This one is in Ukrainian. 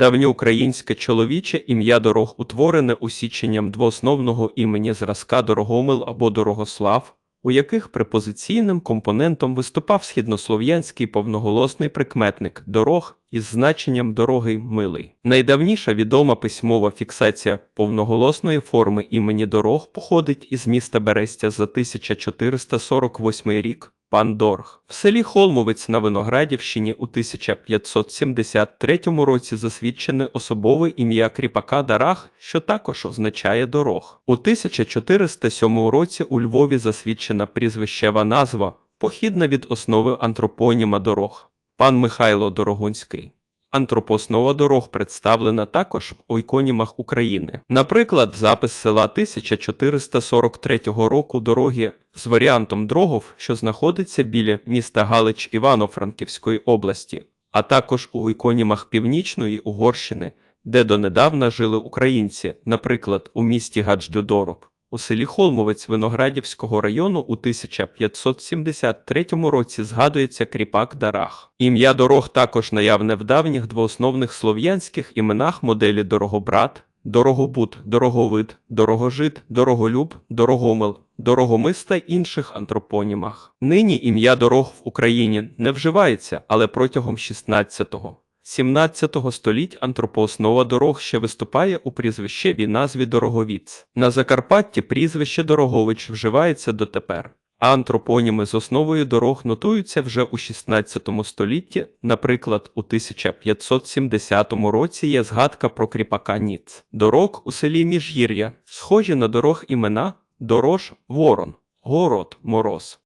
Давньоукраїнське чоловіче ім'я дорог утворене усіченням двоосновного імені зразка Дорогомил або Дорогослав, у яких препозиційним компонентом виступав східнослов'янський повноголосний прикметник дорог із значенням дороги милий. Найдавніша відома письмова фіксація повноголосної форми імені дорог походить із міста Берестя за 1448 рік. Пан Дорг. В селі Холмовець на Виноградівщині у 1573 році засвідчене особове ім'я кріпака Дарах, що також означає дорог. У 1407 році у Львові засвідчена прізвищева назва, похідна від основи антропоніма дорог. Пан Михайло Дорогунський. Антропоснова дорог представлена також у іконімах України. Наприклад, запис села 1443 року дороги з варіантом Дрогов, що знаходиться біля міста Галич Івано-Франківської області, а також у іконімах Північної Угорщини, де донедавна жили українці, наприклад, у місті Гадждюдороб. У селі Холмовець Виноградівського району у 1573 році згадується кріпак Дарах. Ім'я дорог також наявне в давніх двоосновних слов'янських іменах моделі Дорогобрат, Дорогобут, Дороговид, Дорогожит, Дороголюб, Дорогомил, Дорогомис та інших антропонімах. Нині ім'я дорог в Україні не вживається, але протягом 16-го 17 століть антропооснова дорог ще виступає у прізвищевій назві Дороговіц. На Закарпатті прізвище Дорогович вживається дотепер, а антропоніми з основою дорог нотуються вже у 16 столітті. Наприклад, у 1570 році є згадка про кріпака Ніц. Дорог у селі Міжгір'я, схожі на дорог імена Дорож, Ворон, Город, Мороз.